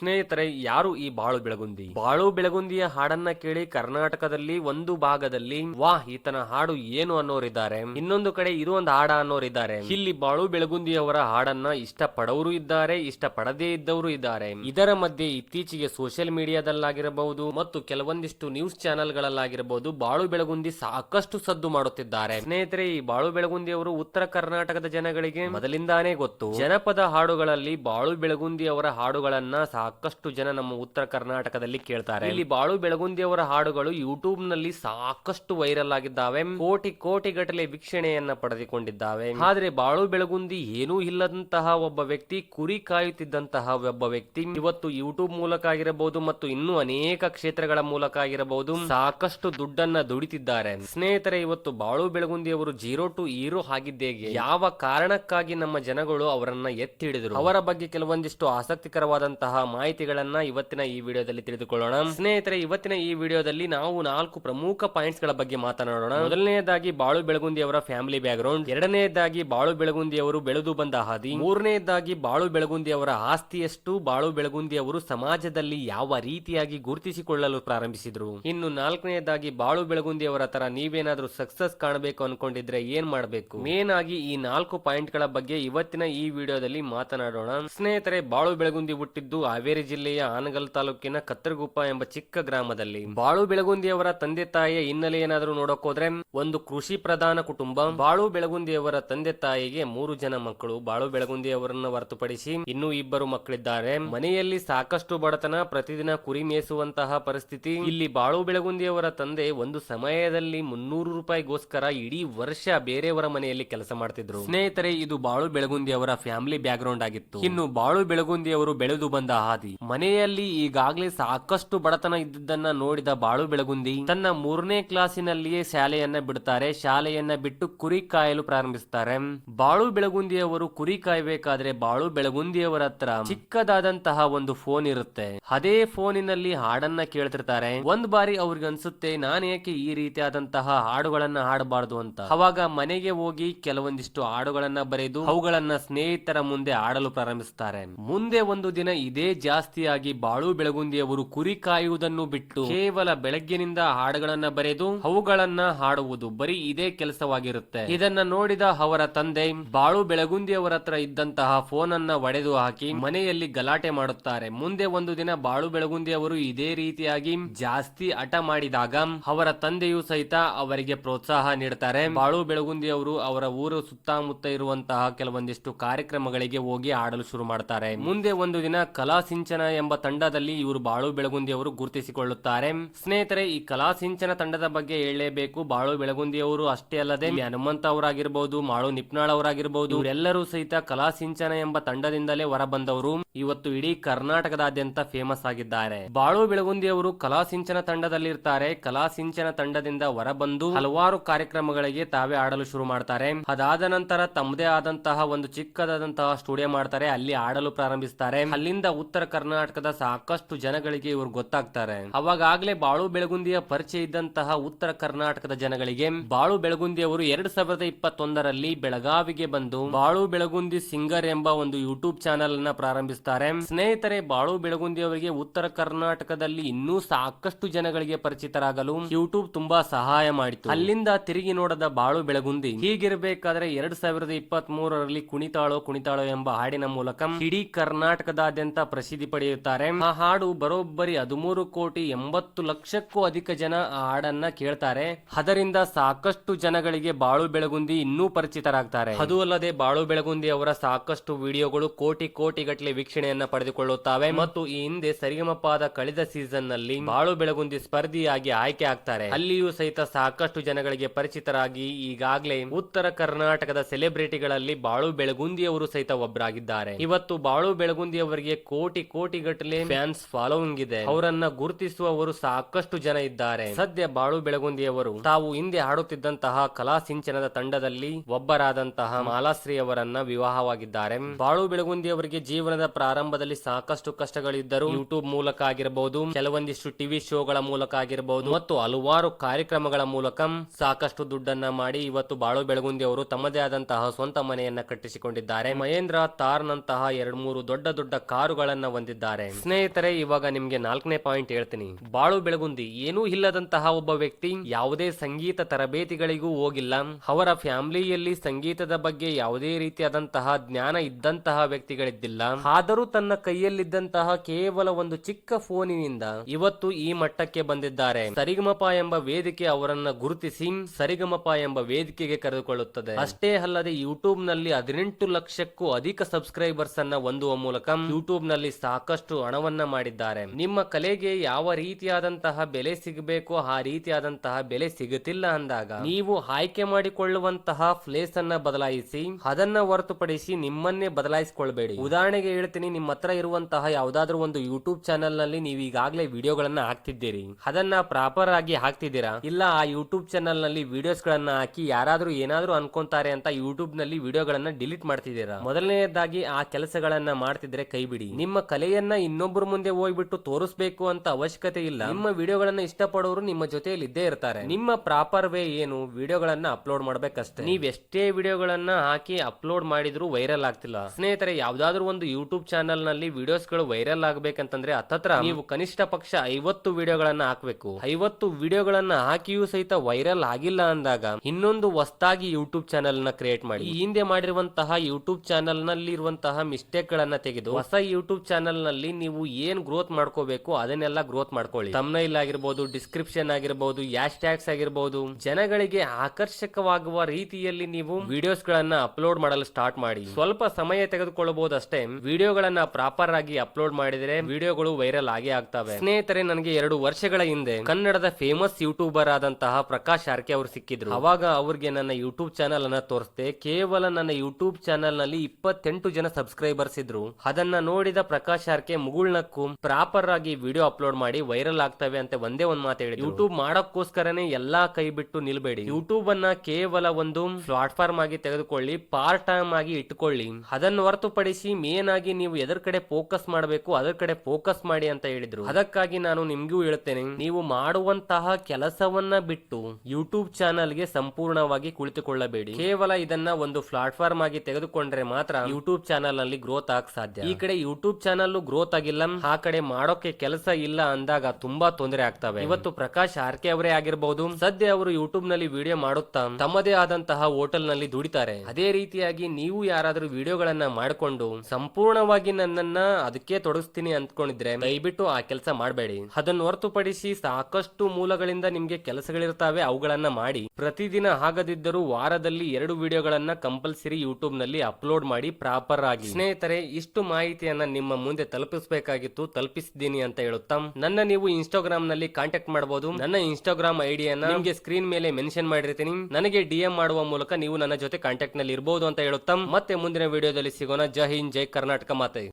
ಸ್ನೇಹಿತರೆ, ಯಾರು ಈ ಬಾಳು ಬೆಳಗುಂದಿ? ಬಾಳು ಬೆಳಗುಂದಿಯ ಹಾಡನ್ನ ಕೇಳಿ ಕರ್ನಾಟಕದಲ್ಲಿ ಒಂದು ಭಾಗದಲ್ಲಿ, ವಾಹ್, ಈತನ ಹಾಡು ಏನು ಅನ್ನೋರಿದ್ದಾರೆ? ಇನ್ನೊಂದು ಕಡೆ ಇದು ಒಂದು ಹಾಡ ಅನ್ನೋರಿದ್ದಾರೆ. ಇಲ್ಲಿ ಬಾಳು ಬೆಳಗುಂದಿಯವರ ಹಾಡನ್ನ ಇಷ್ಟ ಪಡವರು ಇದ್ದಾರೆ ಇಷ್ಟ ಪಡದೇ ಇದ್ದವರು ಇದ್ದಾರೆ. ಇದರ ಮಧ್ಯೆ ಇತ್ತೀಚೆಗೆ ಸೋಷಿಯಲ್ ಮೀಡಿಯಾದಲ್ಲಾಗಿರಬಹುದು ಮತ್ತು ಕೆಲವೊಂದಿಷ್ಟು ನ್ಯೂಸ್ ಚಾನೆಲ್ ಗಳಲ್ಲಾಗಿರಬಹುದು ಬಾಳು ಬೆಳಗುಂದಿ ಸಾಕಷ್ಟು ಸದ್ದು ಮಾಡುತ್ತಿದ್ದಾರೆ. ಸ್ನೇಹಿತರೆ, ಈ ಬಾಳು ಬೆಳಗುಂದಿಯವರು ಉತ್ತರ ಕರ್ನಾಟಕದ ಜನಗಳಿಗೆ ಮೊದಲಿಂದಾನೇ ಗೊತ್ತು. ಜನಪದ ಹಾಡುಗಳಲ್ಲಿ ಬಾಳು ಬೆಳಗುಂದಿ ಅವರ ಹಾಡುಗಳನ್ನ ಸಾಕಷ್ಟು ಜನ ನಮ್ಮ ಉತ್ತರ ಕರ್ನಾಟಕದಲ್ಲಿ ಕೇಳ್ತಾರೆ. ಇಲ್ಲಿ ಬಾಳು ಬೆಳಗುಂದಿಯವರ ಹಾಡುಗಳು ಯೂಟ್ಯೂಬ್ನಲ್ಲಿ ಸಾಕಷ್ಟು ವೈರಲ್ ಆಗಿದ್ದಾವೆ. ಕೋಟಿ ಕೋಟಿ ಗಟ್ಟಲೆ ವೀಕ್ಷಣೆಯನ್ನ ಪಡೆದುಕೊಂಡಿದ್ದಾವೆ. ಆದ್ರೆ ಬಾಳು ಬೆಳಗುಂದಿ ಏನೂ ಇಲ್ಲದಂತಹ ಒಬ್ಬ ವ್ಯಕ್ತಿ, ಕುರಿ ಕಾಯುತ್ತಿದ್ದಂತಹ ಒಬ್ಬ ವ್ಯಕ್ತಿ ಇವತ್ತು ಯೂಟ್ಯೂಬ್ ಮೂಲಕ ಆಗಿರಬಹುದು ಮತ್ತು ಇನ್ನೂ ಅನೇಕ ಕ್ಷೇತ್ರಗಳ ಮೂಲಕ ಆಗಿರಬಹುದು. ಸಾಕಷ್ಟು ದುಡ್ಡನ್ನ ದುಡಿತಿದ್ದಾರೆ. ಸ್ನೇಹಿತರೆ, ಇವತ್ತು ಬಾಳು ಬೆಳಗುಂದಿಯವರು ಜೀರೋ ಟು ಹೀರೋ ಆಗಿದ್ದೇಗೆ ಯಾವ ಕಾರಣಕ್ಕಾಗಿ ನಮ್ಮ ಜನಗಳು ಅವರನ್ನ ಎತ್ತಿ ಹಿಡಿದರು ಅವರ ಬಗ್ಗೆ ಕೆಲವೊಂದಿಷ್ಟು ಆಸಕ್ತಿಕರವಾದಂತಹ ಮಾಹಿತಿಗಳನ್ನ ಇವತ್ತಿನ ಈ ವಿಡಿಯೋದಲ್ಲಿ ತಿಳಿದುಕೊಳ್ಳೋಣ. ಸ್ನೇಹಿತರೆ, ಇವತ್ತಿನ ಈ ವಿಡಿಯೋದಲ್ಲಿ ನಾವು ನಾಲ್ಕು ಪ್ರಮುಖ ಪಾಯಿಂಟ್ಸ್ಗಳ ಬಗ್ಗೆ ಮಾತನಾಡೋಣ. ಮೊದಲನೆಯದಾಗಿ ಬಾಳು ಬೆಳಗುಂದಿ ಅವರ ಫ್ಯಾಮಿಲಿ ಬ್ಯಾಕ್ ಗ್ರೌಂಡ್ ಎರಡನೆಯದಾಗಿ ಬಾಳು ಬೆಳಗುಂದಿ ಅವರು ಬೆಳೆದು ಬಂದ ಹಾದಿ. ಮೂರನೆಯದಾಗಿ ಬಾಳು ಬೆಳಗುಂದಿ ಅವರ ಆಸ್ತಿಯಷ್ಟು, ಬಾಳು ಬೆಳಗುಂದಿ ಅವರು ಸಮಾಜದಲ್ಲಿ ಯಾವ ರೀತಿಯಾಗಿ ಗುರುತಿಸಿಕೊಳ್ಳಲು ಪ್ರಾರಂಭಿಸಿದ್ರು. ಇನ್ನು ನಾಲ್ಕನೆಯದಾಗಿ ಬಾಳು ಬೆಳಗುಂದಿ ಅವರ ತರ ನೀವೇನಾದ್ರೂ ಸಕ್ಸಸ್ ಕಾಣಬೇಕು ಅನ್ಕೊಂಡಿದ್ರೆ ಏನ್ ಮಾಡಬೇಕು? ಮೇನ್ ಆಗಿ ಈ ನಾಲ್ಕು ಪಾಯಿಂಟ್ಗಳ ಬಗ್ಗೆ ಇವತ್ತಿನ ಈ ವಿಡಿಯೋದಲ್ಲಿ ಮಾತನಾಡೋಣ. ಸ್ನೇಹಿತರೆ, ಬಾಳು ಬೆಳಗುಂದಿ ಹುಟ್ಟಿದ್ದು ಹಾವೇರಿ ಜಿಲ್ಲೆಯ ಆನಗಲ್ ತಾಲೂಕಿನ ಕತ್ತರಗುಪ್ಪ ಎಂಬ ಚಿಕ್ಕ ಗ್ರಾಮದಲ್ಲಿ ಬಾಳು ಬೆಳಗುಂದಿಯವರ ತಂದೆ ತಾಯಿಯ ಹಿನ್ನೆಲೆ ಏನಾದರೂ ನೋಡಕ್ ಹೋದ್ರೆ ಒಂದು ಕೃಷಿ ಪ್ರಧಾನ ಕುಟುಂಬ, ಬಾಳು ಬೆಳಗುಂದಿಯವರ ತಂದೆ ತಾಯಿಗೆ ಮೂರು ಜನ ಮಕ್ಕಳು. ಬಾಳು ಬೆಳಗುಂದಿಯವರನ್ನ ಹೊರತುಪಡಿಸಿ ಇನ್ನೂ ಇಬ್ಬರು ಮಕ್ಕಳಿದ್ದಾರೆ. ಮನೆಯಲ್ಲಿ ಸಾಕಷ್ಟು ಬಡತನ, ಪ್ರತಿದಿನ ಕುರಿ ಮೇಯಿಸುವಂತಹ ಪರಿಸ್ಥಿತಿ. ಇಲ್ಲಿ ಬಾಳು ಬೆಳಗುಂದಿಯವರ ತಂದೆ ಒಂದು ಸಮಯದಲ್ಲಿ ಮುನ್ನೂರು ರೂಪಾಯಿಗೋಸ್ಕರ ಇಡೀ ವರ್ಷ ಬೇರೆಯವರ ಮನೆಯಲ್ಲಿ ಕೆಲಸ ಮಾಡ್ತಿದ್ರು. ಸ್ನೇಹಿತರೆ, ಇದು ಬಾಳು ಬೆಳಗುಂದಿಯವರ ಫ್ಯಾಮಿಲಿ ಬ್ಯಾಕ್ ಆಗಿತ್ತು. ಇನ್ನು ಬಾಳು ಬೆಳಗುಂದಿಯವರು ಬೆಳೆದು ಬಂದ ಹಾದಿ ಮನೆಯಲ್ಲಿ ಈಗಾಗಲೇ ಸಾಕಷ್ಟು ಬಡತನ ಇದ್ದದ್ದನ್ನ ನೋಡಿದ ಬಾಳು ಬೆಳಗುಂದಿ. ತನ್ನ ಮೂರನೇ ಕ್ಲಾಸಿನಲ್ಲಿಯೇ ಶಾಲೆಯನ್ನ ಬಿಡುತ್ತಾರೆ ಶಾಲೆಯನ್ನ ಬಿಟ್ಟು ಕುರಿ ಕಾಯಲು ಪ್ರಾರಂಭಿಸುತ್ತಾರೆ ಬಾಳು ಬೆಳಗುಂದಿಯವರು ಕುರಿ ಕಾಯಬೇಕಾದ್ರೆ ಬಾಳು ಬೆಳಗುಂದಿಯವರ ಹತ್ರ ಚಿಕ್ಕದಾದಂತಹ ಒಂದು ಫೋನ್ ಇರುತ್ತೆ. ಅದೇ ಫೋನಿನಲ್ಲಿ ಹಾಡನ್ನ ಕೇಳ್ತಿರ್ತಾರೆ. ಒಂದ್ ಬಾರಿ ಅವ್ರಿಗೆ ಅನ್ಸುತ್ತೆ, ನಾನು ಏಕೆ ಈ ರೀತಿಯಾದಂತಹ ಹಾಡುಗಳನ್ನ ಹಾಡಬಾರ್ದು ಅಂತ. ಅವಾಗ ಮನೆಗೆ ಹೋಗಿ ಕೆಲವೊಂದಿಷ್ಟು ಹಾಡುಗಳನ್ನ ಬರೆದು, ಅವುಗಳನ್ನ ಸ್ನೇಹಿತರ ಮುಂದೆ ಆಡಲು ಪ್ರಾರಂಭಿಸುತ್ತಾರೆ ಮುಂದೆ ಒಂದು ದಿನ ಇದೇ ಜಾಸ್ತಿಯಾಗಿ ಬಾಳು ಬೆಳಗುಂದಿಯವರು ಕುರಿ ಕಾಯುವುದನ್ನು ಬಿಟ್ಟು ಕೇವಲ ಬೆಳಗ್ಗಿನಿಂದ ಹಾಡುಗಳನ್ನ ಬರೆದು ಅವುಗಳನ್ನ ಹಾಡುವುದು ಬರೀ ಇದೇ ಕೆಲಸವಾಗಿರುತ್ತೆ. ಇದನ್ನ ನೋಡಿದ ಅವರ ತಂದೆ ಬಾಳು ಬೆಳಗುಂದಿ ಅವರ ಹತ್ರ ಇದ್ದಂತಹ ಫೋನ್ ಅನ್ನ ಒಡೆದು ಹಾಕಿ ಮನೆಯಲ್ಲಿ ಗಲಾಟೆ ಮಾಡುತ್ತಾರೆ. ಮುಂದೆ ಒಂದು ದಿನ ಬಾಳು ಬೆಳಗುಂದಿ ಅವರು ಇದೇ ರೀತಿಯಾಗಿ ಜಾಸ್ತಿ ಹಠ ಮಾಡಿದಾಗ ಅವರ ತಂದೆಯು ಸಹಿತ ಅವರಿಗೆ ಪ್ರೋತ್ಸಾಹ ನೀಡುತ್ತಾರೆ ಬಾಳು ಬೆಳಗುಂದಿಯವರು ಅವರ ಊರು ಸುತ್ತಮುತ್ತ ಇರುವಂತಹ ಕೆಲವೊಂದಿಷ್ಟು ಕಾರ್ಯಕ್ರಮಗಳಿಗೆ ಹೋಗಿ ಆಡಲು ಶುರು ಮಾಡ್ತಾರೆ. ಮುಂದೆ ಒಂದು ದಿನ ಕಲಾ ಸಿಂಚನ ಎಂಬ ತಂಡದಲ್ಲಿ ಇವರು ಬಾಳು ಬೆಳಗುಂದಿ ಅವರು ಗುರುತಿಸಿಕೊಳ್ಳುತ್ತಾರೆ. ಸ್ನೇಹಿತರೆ, ಈ ಕಲಾ ಸಿಂಚನ ತಂಡದ ಬಗ್ಗೆ ಹೇಳಲೇಬೇಕು. ಬಾಳು ಬೆಳಗುಂದಿ ಅವರು ಅಷ್ಟೇ ಅಲ್ಲದೆ ಹನುಮಂತ ಅವರಾಗಿರ್ಬಹುದು ಮಾಳು ನಿಪ್ನಾಳ್ ಅವರಾಗಿರಬಹುದು ಇವರೆಲ್ಲರೂ ಸಹಿತ ಕಲಾ ಸಿಂಚನ ಎಂಬ ತಂಡದಿಂದಲೇ ಹೊರಬಂದವರು. ಇವತ್ತು ಇಡೀ ಕರ್ನಾಟಕದಾದ್ಯಂತ ಫೇಮಸ್ ಆಗಿದ್ದಾರೆ. ಬಾಳು ಬೆಳಗುಂದಿ ಅವರು ಕಲಾ ಸಿಂಚನ ತಂಡದಲ್ಲಿ ಇರ್ತಾರೆ ಕಲಾ ಸಿಂಚನ ತಂಡದಿಂದ ಹೊರಬಂದು ಹಲವಾರು ಕಾರ್ಯಕ್ರಮಗಳಿಗೆ ತಾವೇ ಆಡಲು ಶುರು ಮಾಡ್ತಾರೆ. ಅದಾದ ನಂತರ ತಮ್ಮದೇ ಆದಂತಹ ಒಂದು ಚಿಕ್ಕದಾದಂತಹ ಸ್ಟುಡಿಯೋ ಮಾಡ್ತಾರೆ. ಅಲ್ಲಿ ಆಡಲು ಪ್ರಾರಂಭಿಸ್ತಾರೆ. ಅಲ್ಲಿಂದ ಉತ್ತರ ಕರ್ನಾಟಕದ ಸಾಕಷ್ಟು ಜನಗಳಿಗೆ ಇವರು ಗೊತ್ತಾಗ್ತಾರೆ. ಅವಾಗಾಗಲೇ ಬಾಳು ಬೆಳಗುಂದಿಯ ಪರಿಚಯ ಇದ್ದಂತಹ ಉತ್ತರ ಕರ್ನಾಟಕದ ಜನಗಳಿಗೆ ಬಾಳು ಬೆಳಗುಂದಿ ಅವರು ಎರಡ್ ಸಾವಿರದ ಇಪ್ಪತ್ತೊಂದರಲ್ಲಿ ಬೆಳಗಾವಿಗೆ ಬಂದು ಬಾಳು ಬೆಳಗುಂದಿ ಸಿಂಗರ್ ಎಂಬ ಒಂದು ಯೂಟ್ಯೂಬ್ ಚಾನೆಲ್ ಅನ್ನ ಪ್ರಾರಂಭಿಸ್ತಾರೆ. ಸ್ನೇಹಿತರೆ, ಬಾಳು ಬೆಳಗುಂದಿ ಅವರಿಗೆ ಉತ್ತರ ಕರ್ನಾಟಕದಲ್ಲಿ ಇನ್ನೂ ಸಾಕಷ್ಟು ಜನಗಳಿಗೆ ಪರಿಚಿತರಾಗಲು ಯೂಟ್ಯೂಬ್ ತುಂಬಾ ಸಹಾಯ ಮಾಡಿತು. ಅಲ್ಲಿಂದ ತಿರುಗಿ ನೋಡದ ಬಾಳು ಬೆಳಗುಂದಿ, ಹೀಗಿರಬೇಕಾದ್ರೆ ಎರಡ್ ಸಾವಿರದ ಇಪ್ಪತ್ತ್ ಮೂರರಲ್ಲಿ ಕುಣಿತಾಳೋ ಕುಣಿತಾಳೋ ಎಂಬ ಹಾಡಿನ ಮೂಲಕ ಇಡೀ ಕರ್ನಾಟಕದಾದ್ಯಂತ ಪ್ರಸಿದ್ಧಿ ಪಡೆಯುತ್ತಾರೆ. ಆ ಹಾಡು ಬರೋಬ್ಬರಿ ಹದಿಮೂರು ಕೋಟಿ ಎಂಬತ್ತು ಲಕ್ಷಕ್ಕೂ ಅಧಿಕ ಜನ ಆ ಹಾಡನ್ನ ಕೇಳ್ತಾರೆ. ಅದರಿಂದ ಸಾಕಷ್ಟು ಜನಗಳಿಗೆ ಬಾಳು ಬೆಳಗುಂದಿ ಇನ್ನೂ ಪರಿಚಿತರಾಗ್ತಾರೆ. ಅದು ಅಲ್ಲದೆ ಬಾಳು ಬೆಳಗುಂದಿ ಅವರ ಸಾಕಷ್ಟು ವಿಡಿಯೋಗಳು ಕೋಟಿ ಕೋಟಿ ಗಟ್ಟಲೆ ವೀಕ್ಷಣೆಯನ್ನ ಪಡೆದುಕೊಳ್ಳುತ್ತವೆ. ಮತ್ತು ಈ ಹಿಂದೆ ಸರಿಗಮಪಾದ ಕಳೆದ ಸೀಸನ್ನಲ್ಲಿ ಬಾಳು ಬೆಳಗುಂದಿ ಸ್ಪರ್ಧಿಯಾಗಿ ಆಯ್ಕೆ ಆಗ್ತಾರೆ. ಅಲ್ಲಿಯೂ ಸಹಿತ ಸಾಕಷ್ಟು ಜನಗಳಿಗೆ ಪರಿಚಿತರಾಗಿ ಈಗಾಗಲೇ ಉತ್ತರ ಕರ್ನಾಟಕದ ಸೆಲೆಬ್ರಿಟಿಗಳಲ್ಲಿ ಬಾಳು ಬೆಳಗುಂದಿ ಅವರು ಸಹಿತ ಒಬ್ಬರಾಗಿದ್ದಾರೆ ಇವತ್ತು ಬಾಳು ಬೆಳಗುಂದಿ ಅವರಿಗೆ ಕೋಟಿ ಕೋಟಿ ಗಟ್ಟಲೆ ಫ್ಯಾನ್ಸ್ ಫಾಲೋವಿಂಗ್ ಇದೆ. ಅವರನ್ನ ಗುರುತಿಸುವವರು ಸಾಕಷ್ಟು ಜನ ಇದ್ದಾರೆ. ಸದ್ಯ ಬಾಳು ಬೆಳಗುಂದಿಯವರು ತಾವು ಹಿಂದೆ ಹಾಡುತ್ತಿದ್ದಂತಹ ಕಲಾ ಸಿಂಚನದ ತಂಡದಲ್ಲಿ ಒಬ್ಬರಾದಂತಹ ಮಾಲಾಶ್ರೀ ಅವರನ್ನ ವಿವಾಹವಾಗಿದ್ದಾರೆ. ಬಾಳು ಬೆಳಗುಂದಿಯವರಿಗೆ ಜೀವನದ ಪ್ರಾರಂಭದಲ್ಲಿ ಸಾಕಷ್ಟು ಕಷ್ಟಗಳಿದ್ದರು ಯೂಟ್ಯೂಬ್ ಮೂಲಕ ಆಗಿರಬಹುದು ಕೆಲವೊಂದಿಷ್ಟು ಟಿವಿ ಶೋಗಳ ಮೂಲಕ ಆಗಿರಬಹುದು ಮತ್ತು ಹಲವಾರು ಕಾರ್ಯಕ್ರಮಗಳ ಮೂಲಕ ಸಾಕಷ್ಟು ದುಡ್ಡನ್ನ ಮಾಡಿ ಇವತ್ತು ಬಾಳು ಬೆಳಗುಂದಿ ಅವರು ತಮ್ಮದೇ ಆದಂತಹ ಸ್ವಂತ ಮನೆಯನ್ನ ಕಟ್ಟಿಸಿಕೊಂಡಿದ್ದಾರೆ. ಮಹೇಂದ್ರ ತಾರ್ ನಂತಹ ಎರಡ್ ಮೂರು ದೊಡ್ಡ ದೊಡ್ಡ ಕಾರುಗಳನ್ನ ಹೊಂದಿದ್ದಾರೆ. ಸ್ನೇಹಿತರೆ, ಇವಾಗ ನಿಮ್ಗೆ ನಾಲ್ಕನೇ ಪಾಯಿಂಟ್ ಹೇಳ್ತೀನಿ. ಬಾಳು ಬೆಳಗುಂದಿ, ಏನೂ ಇಲ್ಲದಂತಹ ಒಬ್ಬ ವ್ಯಕ್ತಿ ಯಾವುದೇ ಸಂಗೀತ ತರಬೇತಿಗಳಿಗೂ ಹೋಗಿಲ್ಲ. ಅವರ ಫ್ಯಾಮಿಲಿಯಲ್ಲಿ ಸಂಗೀತದ ಬಗ್ಗೆ ಯಾವುದೇ ರೀತಿಯಾದಂತಹ ಜ್ಞಾನ ಇದ್ದಂತಹ ವ್ಯಕ್ತಿಗಳಿದ್ದಿಲ್ಲ. ಆದರೂ ತನ್ನ ಕೈಯಲ್ಲಿದ್ದಂತಹ ಕೇವಲ ಒಂದು ಚಿಕ್ಕ ಫೋನಿನಿಂದ ಇವತ್ತು ಈ ಮಟ್ಟಕ್ಕೆ ಬಂದಿದ್ದಾರೆ. ಸರಿಗಮಪ ಎಂಬ ವೇದಿಕೆ ಅವರನ್ನ ಗುರುತಿಸಿ ಸರಿಗಮಪ ಎಂಬ ವೇದಿಕೆಗೆ ಕರೆದುಕೊಳ್ಳುತ್ತದೆ. ಅಷ್ಟೇ ಅಲ್ಲದೆ ಯೂಟ್ಯೂಬ್ನಲ್ಲಿ ಹದಿನೆಂಟು ಲಕ್ಷಕ್ಕೂ ಅಧಿಕ ಸಬ್ಸ್ಕ್ರೈಬರ್ಸ್ ಅನ್ನ ಹೊಂದುವ ಮೂಲಕ ಯೂಟ್ಯೂಬ್ನಲ್ಲಿ ಸಾಕಷ್ಟು ಹಣವನ್ನ ಮಾಡಿದ್ದಾರೆ. ನಿಮ್ಮ ಕಲೆಗೆ ಯಾವ ರೀತಿಯಾದಂತಹ ಬೆಲೆ ಸಿಗಬೇಕು ಆ ರೀತಿಯಾದಂತಹ ಬೆಲೆ ಸಿಗುತ್ತಿಲ್ಲ ಅಂದಾಗ ನೀವು ಆಯ್ಕೆ ಮಾಡಿಕೊಳ್ಳುವಂತಹ ಪ್ಲೇಸ್ ಅನ್ನ ಬದಲಾಯಿಸಿ, ಅದನ್ನ ಹೊರತುಪಡಿಸಿ ನಿಮ್ಮನ್ನೇ ಬದಲಾಯಿಸಿಕೊಳ್ಬೇಡಿ. ಉದಾಹರಣೆಗೆ ಹೇಳ್ತೀನಿ, ನಿಮ್ಮ ಹತ್ರ ಇರುವಂತಹ ಯಾವ್ದಾದ್ರು ಒಂದು ಯೂಟ್ಯೂಬ್ ಚಾನೆಲ್ನಲ್ಲಿ ನೀವು ಈಗಾಗಲೇ ವಿಡಿಯೋಗಳನ್ನ ಹಾಕ್ತಿದ್ದೀರಿ. ಅದನ್ನ ಪ್ರಾಪರ್ ಆಗಿ ಹಾಕ್ತಿದ್ದೀರಾ? ಇಲ್ಲ, ಆ ಯೂಟ್ಯೂಬ್ ಚಾನೆಲ್ನಲ್ಲಿ ವಿಡಿಯೋಸ್ ಗಳನ್ನ ಹಾಕಿ ಯಾರಾದ್ರೂ ಏನಾದ್ರೂ ಅನ್ಕೊಂತಾರೆ ಅಂತ ಯೂಟ್ಯೂಬ್ನಲ್ಲಿ ವಿಡಿಯೋಗಳನ್ನ ಡಿಲೀಟ್ ಮಾಡ್ತಿದ್ದೀರಾ? ಮೊದಲನೆಯದಾಗಿ ಆ ಕೆಲಸಗಳನ್ನ ಮಾಡ್ತಿದ್ರೆ ಕೈ ಬಿಡಿ. ನಿಮ್ಮ ಕಲೆಯನ್ನ ಇನ್ನೊಬ್ಬರ ಮುಂದೆ ಹೋಗ್ಬಿಟ್ಟು ತೋರಿಸ್ಬೇಕು ಅಂತ ಅವಶ್ಯಕತೆ ಇಲ್ಲ. ನಿಮ್ಮ ವಿಡಿಯೋಗಳನ್ನ ಇಷ್ಟಪಡೋರು ನಿಮ್ಮ ಜೊತೆಯಲ್ಲಿ ಇದ್ದೇ ಇರ್ತಾರೆ. ನಿಮ್ಮ ಪ್ರಾಪರ್ ವೇ ಏನು ವಿಡಿಯೋಗಳನ್ನ ಅಪ್ಲೋಡ್ ಮಾಡ್ಬೇಕಷ್ಟೇ. ನೀವ್ ಎಷ್ಟೇ ವಿಡಿಯೋಗಳನ್ನ ಹಾಕಿ ಅಪ್ಲೋಡ್ ಮಾಡಿದ್ರು ವೈರಲ್ ಆಗ್ತಿಲ್ಲ. ಸ್ನೇಹಿತರೆ, ಯಾವ್ದಾದ್ರು ಒಂದು ಯೂಟ್ಯೂಬ್ ಚಾನಲ್ನಲ್ಲಿ ವಿಡಿಯೋಸ್ಗಳು ವೈರಲ್ ಆಗ್ಬೇಕಂತಂದ್ರೆ ಹತ್ತತ್ರ ನೀವು ಕನಿಷ್ಠ ಪಕ್ಷ ಐವತ್ತು ವಿಡಿಯೋಗಳನ್ನ ಹಾಕ್ಬೇಕು. ಐವತ್ತು ವಿಡಿಯೋಗಳನ್ನ ಹಾಕಿಯೂ ಸಹಿತ ವೈರಲ್ ಆಗಿಲ್ಲ ಅಂದಾಗ ಇನ್ನೊಂದು ಹೊಸದಾಗಿ ಯೂಟ್ಯೂಬ್ ಚಾನಲ್ನ ಕ್ರಿಯೇಟ್ ಮಾಡಿ. ಈ ಹಿಂದೆ ಮಾಡಿರುವಂತಹ ಯೂಟ್ಯೂಬ್ ಚಾನಲ್ನಲ್ಲಿ ಇರುವಂತಹ ಮಿಸ್ಟೇಕ್ ಗಳನ್ನ ತೆಗೆದು ಹೊಸ ಯೂಟ್ಯೂಬ್ ಚಾನೆಲ್ ನಲ್ಲಿ ನೀವು ಏನ್ ಗ್ರೋತ್ ಮಾಡ್ಕೋಬೇಕು ಅದನ್ನೆಲ್ಲ ಗ್ರೋತ್ ಮಾಡ್ಕೊಳ್ಳಿ. ತಮ್ನೈಲ್ ಆಗಿರ್ಬೋದು ಡಿಸ್ಕ್ರಿಪ್ಷನ್ ಆಗಿರ್ಬೋದು ಯಾಶ್ ಟ್ಯಾಗ್ಸ್ ಆಗಿರ್ಬೋದು, ಜನಗಳಿಗೆ ಆಕರ್ಷಕವಾಗುವ ರೀತಿಯಲ್ಲಿ ನೀವು ವಿಡಿಯೋಸ್ ಗಳನ್ನ ಅಪ್ಲೋಡ್ ಮಾಡಲು ಸ್ಟಾರ್ಟ್ ಮಾಡಿ. ಸ್ವಲ್ಪ ಸಮಯ ತೆಗೆದುಕೊಳ್ಳಬಹುದು ಅಷ್ಟೇ ವಿಡಿಯೋಗಳನ್ನ ಪ್ರಾಪರ್ ಆಗಿ ಅಪ್ಲೋಡ್ ಮಾಡಿದ್ರೆ ವಿಡಿಯೋಗಳು ವೈರಲ್ ಆಗೇ ಆಗ್ತವೆ. ಸ್ನೇಹಿತರೆ, ನನಗೆ ಎರಡು ವರ್ಷಗಳ ಹಿಂದೆ ಕನ್ನಡದ ಫೇಮಸ್ ಯೂಟ್ಯೂಬರ್ ಆದಂತಹ ಪ್ರಕಾಶ್ ಆರ್ಕೆ ಅವರು ಸಿಕ್ಕಿದ್ರು. ಅವಾಗ ಅವ್ರಿಗೆ ನನ್ನ ಯೂಟ್ಯೂಬ್ ಚಾನಲ್ ಅನ್ನ ತೋರಿಸ್ದೆ, ಕೇವಲ ನನ್ನ ಯೂಟ್ಯೂಬ್ ಚಾನಲ್ನಲ್ಲಿ ಇಪ್ಪತ್ತೆಂಟು ಜನ ಸಬ್ಸ್ಕ್ರೈಬರ್ಸ್ ಇದ್ರು. ಅದನ್ನ ನೋಡಿದ ಪ್ರಕಾಶ್ ಆರ್ಕೆ ಮುಗುಳ್ನಕ್ಕೂ ಪ್ರಾಪರ್ ಆಗಿ ವಿಡಿಯೋ ಅಪ್ಲೋಡ್ ಮಾಡಿ ವೈರಲ್ ಆಗ್ತವೆ ಅಂತ ಒಂದೇ ಒಂದ್ ಮಾತು ಹೇಳಿ ಯೂಟ್ಯೂಬ್ ಮಾಡೋಕ್ಕೋಸ್ಕರನೇ ಎಲ್ಲಾ ಕೈ ಬಿಟ್ಟು ನಿಲ್ಬೇಡಿ. ಯೂಟ್ಯೂಬ್ ಅನ್ನ ಕೇವಲ ಒಂದು ಪ್ಲಾಟ್ಫಾರ್ಮ್ ಆಗಿ ತೆಗೆದುಕೊಳ್ಳಿ ಪಾರ್ಟ್ ಟೈಮ್ ಆಗಿ ಇಟ್ಕೊಳ್ಳಿ. ಅದನ್ನು ಹೊರತುಪಡಿಸಿ ಮೇನ್ ಆಗಿ ನೀವು ಎದರ್ ಕಡೆ ಫೋಕಸ್ ಮಾಡಬೇಕು, ಅದರ ಕಡೆ ಫೋಕಸ್ ಮಾಡಿ ಅಂತ ಹೇಳಿದ್ರು. ಅದಕ್ಕಾಗಿ ನಾನು ನಿಮ್ಗೂ ಹೇಳ್ತೇನೆ, ನೀವು ಮಾಡುವಂತಹ ಕೆಲಸವನ್ನ ಬಿಟ್ಟು ಯೂಟ್ಯೂಬ್ ಚಾನೆಲ್ಗೆ ಸಂಪೂರ್ಣವಾಗಿ ಕುಳಿತುಕೊಳ್ಳಬೇಡಿ. ಕೇವಲ ಇದನ್ನ ಒಂದು ಪ್ಲಾಟ್ಫಾರ್ಮ್ ಆಗಿ ತೆಗೆದುಕೊಂಡ್ರೆ ಮಾತ್ರ ಯೂಟ್ಯೂಬ್ ಚಾನಲ್ನಲ್ಲಿ ಗ್ರೋತ್ ಆಗ ಸಾಧ್ಯ. ಈ ಕಡೆ ಯೂಟ್ಯೂಬ್ ಗ್ರೋತ್ ಆಗಿಲ್ಲ. ಆ ಕಡೆ ಮಾಡೋಕೆ ಕೆಲಸ ಇಲ್ಲ ಅಂದಾಗ ತುಂಬಾ ತೊಂದರೆ ಆಗ್ತವೆ. ಇವತ್ತು ಪ್ರಕಾಶ್ ಆರ್ಕೆ ಅವರೇ ಆಗಿರಬಹುದು ಸದ್ಯ ಅವರು ಯೂಟ್ಯೂಬ್ನಲ್ಲಿ ವಿಡಿಯೋ ಮಾಡುತ್ತಾ ತಮ್ಮದೇ ಆದಂತಹ ಹೋಟೆಲ್ನಲ್ಲಿ ದುಡಿತಾರೆ. ಅದೇ ರೀತಿಯಾಗಿ ನೀವು ಯಾರಾದ್ರೂ ವಿಡಿಯೋಗಳನ್ನ ಮಾಡಿಕೊಂಡು ಸಂಪೂರ್ಣವಾಗಿ ನನ್ನನ್ನ ಅದಕ್ಕೆ ತೊಡಗಿಸ್ತೀನಿ ಅಂದ್ಕೊಂಡಿದ್ರೆ ದಯವಿಟ್ಟು ಆ ಕೆಲಸ ಮಾಡಬೇಡಿ. ಅದನ್ನು ಹೊರತುಪಡಿಸಿ ಸಾಕಷ್ಟು ಮೂಲಗಳಿಂದ ನಿಮ್ಗೆ ಕೆಲಸಗಳಿರ್ತಾವೆ. ಅವುಗಳನ್ನ ಮಾಡಿ ಪ್ರತಿದಿನ ಆಗದಿದ್ದರೂ ವಾರದಲ್ಲಿ ಎರಡು ವಿಡಿಯೋಗಳನ್ನ ಕಂಪಲ್ಸರಿ ಯೂಟ್ಯೂಬ್ನಲ್ಲಿ ಅಪ್ಲೋಡ್ ಮಾಡಿ ಪ್ರಾಪರ್ ಆಗಿ. ಸ್ನೇಹಿತರೆ, ಇಷ್ಟು ಮಾಹಿತಿಯನ್ನ ನಿಮ್ಮ ಮುಂದೆ ತಲುಪಿಸಬೇಕಾಗಿತ್ತು, ತಲುಪಿಸಿದ್ದೀನಿ ಅಂತ ಹೇಳುತ್ತಾ? ನನ್ನ ನೀವು ಇನ್ಸ್ಟಾಗ್ರಾಮ್ನಲ್ಲಿ ಕಾಂಟ್ಯಾಕ್ಟ್ ಮಾಡಬಹುದು ನನ್ನ ಇನ್ಸ್ಟಾಗ್ರಾಮ್ ಐಡಿಯನ್ನ ನಿಮಗೆ ಸ್ಕ್ರೀನ್ ಮೇಲೆ ಮೆನ್ಷನ್ ಮಾಡಿರ್ತೀನಿ. ನನಗೆ ಡಿಎಂ ಮಾಡುವ ಮೂಲಕ ನೀವು ನನ್ನ ಜೊತೆ ಕಾಂಟ್ಯಾಕ್ಟ್ನಲ್ಲಿ ಇರಬಹುದು ಅಂತ ಹೇಳುತ್ತಾ? ಮತ್ತೆ ಮುಂದಿನ ವಿಡಿಯೋದಲ್ಲಿ ಸಿಗೋಣ. ಜೈ ಹಿಂದ್, ಜೈ ಕರ್ನಾಟಕ ಮಾತೆ.